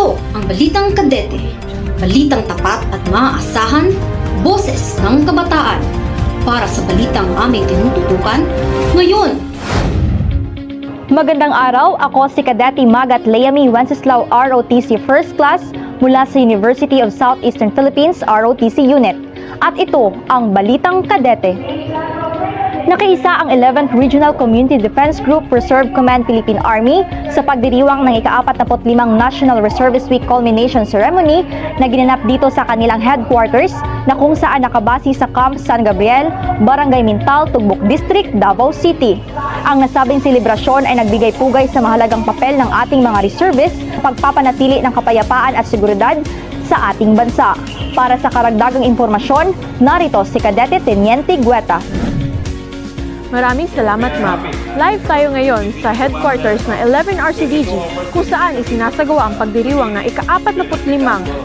Ito ang Balitang Kadete. Balitang tapat at maaasahan, boses ng kabataan. Para sa balitang aming tinututukan, ngayon, Magandang araw, ako si Kadeti Magat Leami Wenceslao ROTC First Class mula sa University of Southeastern Philippines ROTC Unit. At ito ang Balitang Kadete. Nakiisa ang 11th Regional Community Defense Group Reserve Command Philippine Army sa pagdiriwang ng ika-45 National Reservist Week Culmination Ceremony na ginanap dito sa kanilang headquarters na kung saan nakabase sa Camp San Gabriel, Barangay Mintal, Tugbok District, Davao City. Ang nasabing selebrasyon ay nagbigay pugay sa mahalagang papel ng ating mga reservists sa pagpapanatili ng kapayapaan at seguridad sa ating bansa. Para sa karagdagang impormasyon, narito si Kadete Teniente Gueta. Maraming salamat, Ma'am. Live tayo ngayon sa headquarters ng 11 RCDG kung saan isinasagawa ang pagdiriwang ng ika-45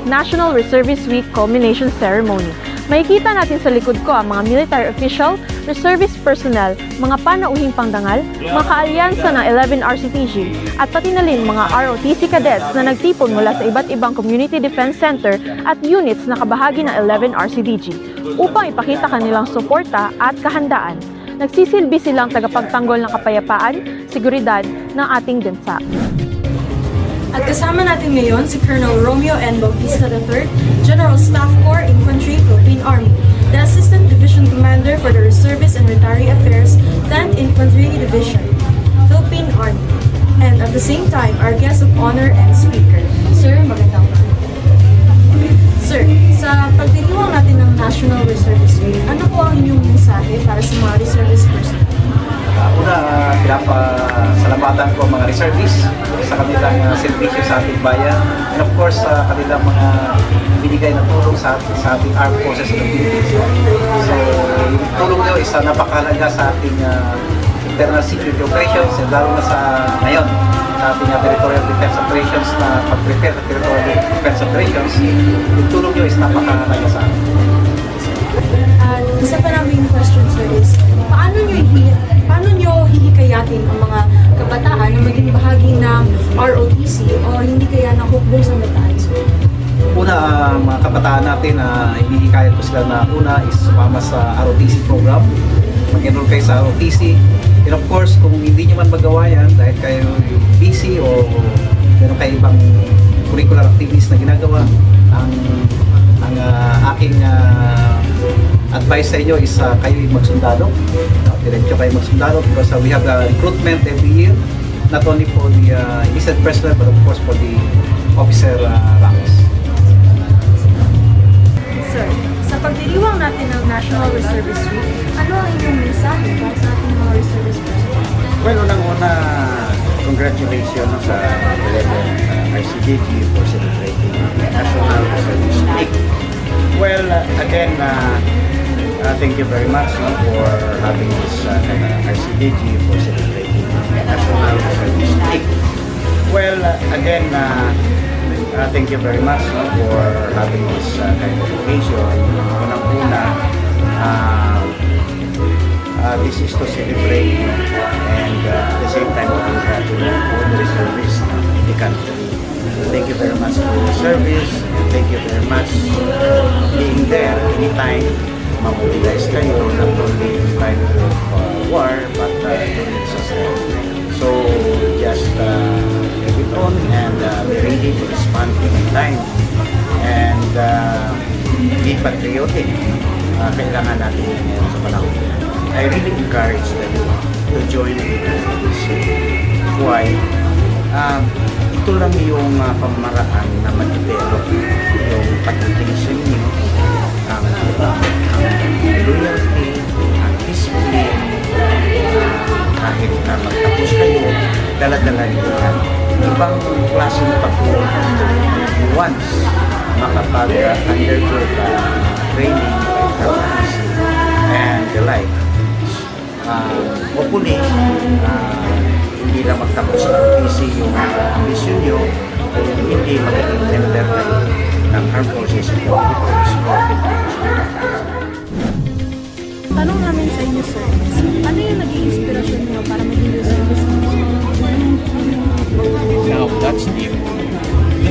National Reservist Week Culmination Ceremony. Makikita natin sa likod ko ang mga military official, reservist personnel, mga panauhing pangdangal, mga kaalyansa ng 11 RCTG, at pati na rin mga ROTC cadets na nagtipon mula sa iba't ibang Community Defense Center at units na kabahagi ng 11 RCDG upang ipakita kanilang suporta at kahandaan nagsisilbi silang tagapagtanggol ng kapayapaan, seguridad ng ating bansa. At kasama natin ngayon si Colonel Romeo N. Bautista III, General Staff Corps Infantry Philippine Army, the Assistant Division Commander for the Reservice and Retiree Affairs, 10th Infantry Division, Philippine Army. And at the same time, our guest of honor and speaker, Sir Magandang. Sir, sa pagdiriwang natin ng National Reservist Week, ano po ang inyong mensahe para sa mga reservist personnel? Uh, una, uh, pinapasalamatan ko ang mga reservists sa kanilang uh, serbisyo sa ating bayan. And of course, sa kanilang mga binigay na tulong sa, ating- sa ating armed forces the Philippines. So, yung tulong nyo is uh, napakahalaga sa ating uh, internal security operations and lalo na sa ngayon ating uh, territorial defense operations na pag-prepare ng territorial defense operations, yung tulong nyo is napakahalaga sa atin. At isa pa namin question sir is, paano nyo, hi- paano nyo hihikayatin ang mga kabataan na maging bahagi ng ROTC o hindi kaya ng hukbong sandataan sir? Una, ang mga kabataan natin, uh, ibigikayat ko sila na una is sumama sa ROTC program. Mag-enroll kayo sa ROTC. And of course, kung hindi nyo man magawa yan dahil kayo busy o meron kayo ibang curricular activities na ginagawa, ang ang ah, aking ah, advice sa inyo is uh, kayo magsundalo. No? Diretso kayo magsundalo because uh, we have uh, recruitment every year not only for the uh, enlisted personnel but of course for the officer uh, ranks. Sir, pagdiriwang natin ng National Reservist Week, ano ang inyong mensahe para sa ating mga reservist personnel? Well, unang-una, congratulations sa 11 uh, RCDG for celebrating National Service Week. Well, uh, again, uh, uh, thank you very much no, for having this uh, uh, RCDG for celebrating National Service Week. Well, uh, again, uh, uh, thank you very much no, for having this uh, kind of occasion. Unang-una, uh, uh, this is to celebrate and uh, at the same time to congratulate all the reservists in the country. Thank you very much for your service thank you very much being there anytime mamobilize patriotic. Uh, kailangan natin ngayon sa panahon. I really encourage them to join the this. Why? Um, ito lang yung uh, pamaraan na ma-develop yung pagdating sa inyo, ang, ang loyalty, ang discipline, uh, kahit na magtapos kayo, dala-dala niyo yan. Ibang klaseng pagtulong once makapag-undergo ka training and the like. Uh, hopefully, uh, hindi lang magtapos ng PC yung mission nyo, hindi magiging kayo ng Armed Forces of the Philippines or Philippines. Tanong namin sa inyo sir, ano yung naging inspirasyon niyo para maging reservist Now that's deep.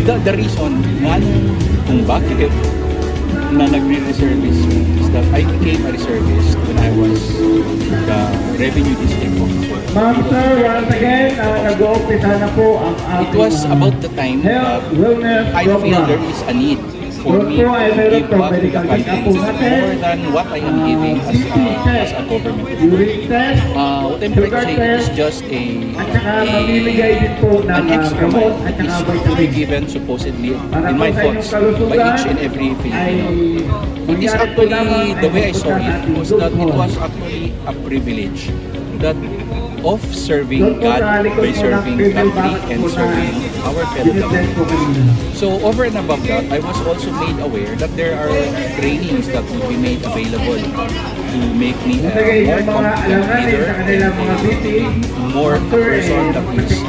the, the reason nung kung bakit na nagre-reservice is that I became a reservist when I was the revenue district officer. Ma'am sir, once again, uh, nag-uumpisa na po ang It ating was uh, about the time that I feel there is a need for me to give back to the country more than what I am giving as a, as a government. Uh, what I'm trying to say is just a, a an uh, extra mile is to be given supposedly in my thoughts by each and every Filipino. It is actually, the ay way I saw it, was that it was actually a privilege. That of serving God by serving country and serving our fellow. So over and above that, I was also made aware that there are trainings that will be made available to make me a more competent leader, meeting, more person that is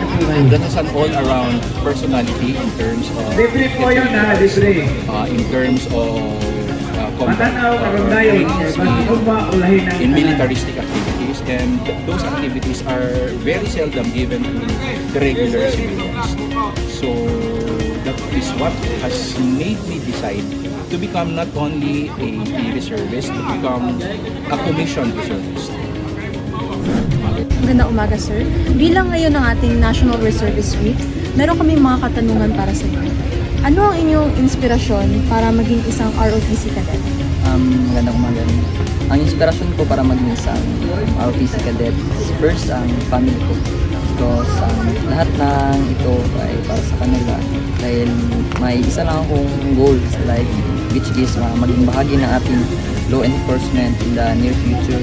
that has an all-around personality in terms of uh, in terms of uh, combat ang in militaristic activities and those activities are very seldom given to the regular civilians. So that is what has made me decide to become not only a, reservist, to become a commissioned reservist. Magandang umaga, sir. Bilang ngayon ang ating National Reservist Week, meron kaming mga katanungan para sa inyo. Ano ang inyong inspirasyon para maging isang ROTC cadet? Um, magandang umaga. Ang inspirasyon ko para maging isang ROTC cadet is first ang family ko. Because um, lahat ng ito ay para sa kanila. Dahil may isa lang akong goal sa life which is uh, maging bahagi ng ating law enforcement in the near future.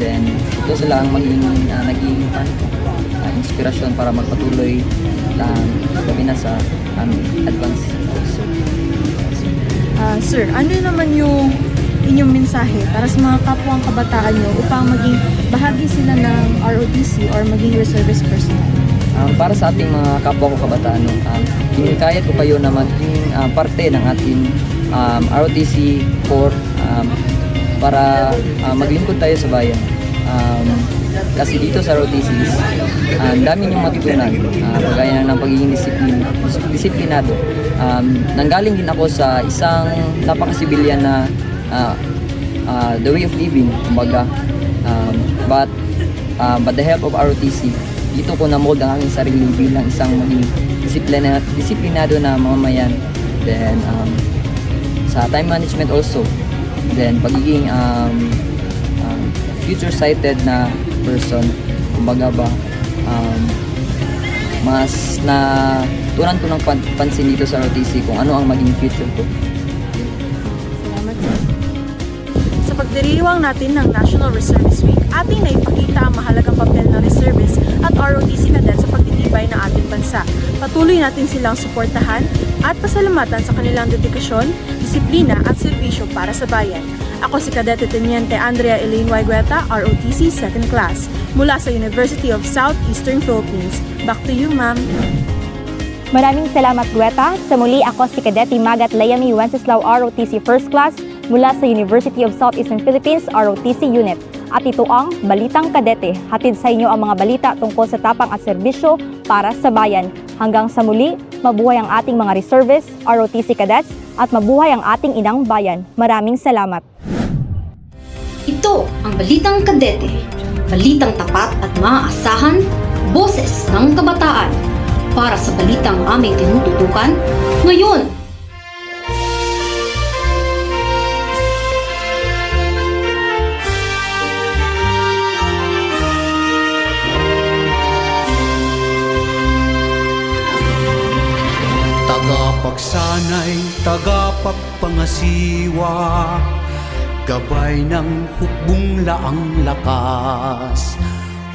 Then ito sila ang maging uh, naging uh, inspirasyon para magpatuloy lang gabi na sa aming advanced officer. Ah, sir, ano naman yung inyong mensahe para sa mga kapwang kabataan nyo upang maging bahagi sila ng ROTC or maging reservist personnel? Um, para sa ating mga kapwa ko kabataan, um, kinikayat ko kayo na maging um, parte ng ating um, ROTC Corps um, para uh, maglingkod tayo sa bayan. Um, kasi dito sa ROTC, uh, ang dami niyong matutunan, uh, ng pagiging disiplin, disiplinado. Um, nanggaling din ako sa isang napakasibilyan na uh, uh, the way of living, kumbaga. Um, but uh, but the help of ROTC, dito ko na-mold ang aking sarili bilang isang maging disiplina, disiplinado na mamamayan. Then, um, sa time management also. Then, pagiging um, um, future-sighted na person. Kumbaga ba, um, mas na tunan ko ng pan- pansin dito sa ROTC kung ano ang maging future ko. Pagdiriwang natin ng National Reservist Week, ating naipakita ang mahalagang papel ng reservist at ROTC cadet sa pagtitibay ng ating bansa. Patuloy natin silang suportahan at pasalamatan sa kanilang dedikasyon, disiplina at serbisyo para sa bayan. Ako si Kadete Teniente Andrea Elaine Waigueta, ROTC 2nd Class, mula sa University of Southeastern Philippines. Back to you, ma'am. Maraming salamat, Gueta. Sa muli, ako si Kadeti Magat Layami Wenceslao ROTC First Class mula sa University of Southeastern Philippines ROTC Unit. At ito ang Balitang Kadete. Hatid sa inyo ang mga balita tungkol sa tapang at serbisyo para sa bayan. Hanggang sa muli, mabuhay ang ating mga reservists, ROTC cadets, at mabuhay ang ating inang bayan. Maraming salamat. Ito ang Balitang Kadete. Balitang tapat at maaasahan, boses ng kabataan. Para sa balitang aming tinututukan, ngayon! Tagapagsanay, tagapagpangasiwa Gabay ng hukbong laang lakas.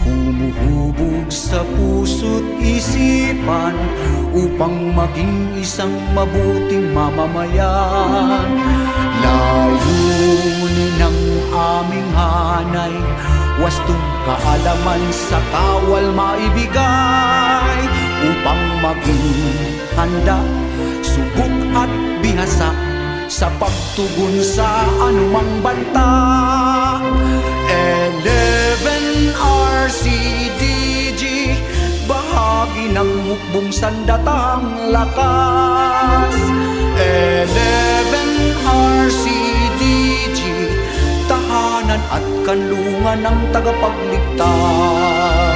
Humuhubog sa puso't isipan Upang maging isang mabuting mamamayan. Layunin ng aming hanay Wastong kaalaman sa kawal maibigay Upang maging handa Subok at bihasa Sa pagtugon sa anumang banta. 11 RCDG Bahagi ng mukbong sandatang lakas. 11 RCDG Tahanan at kanlungan ng tagapagligtas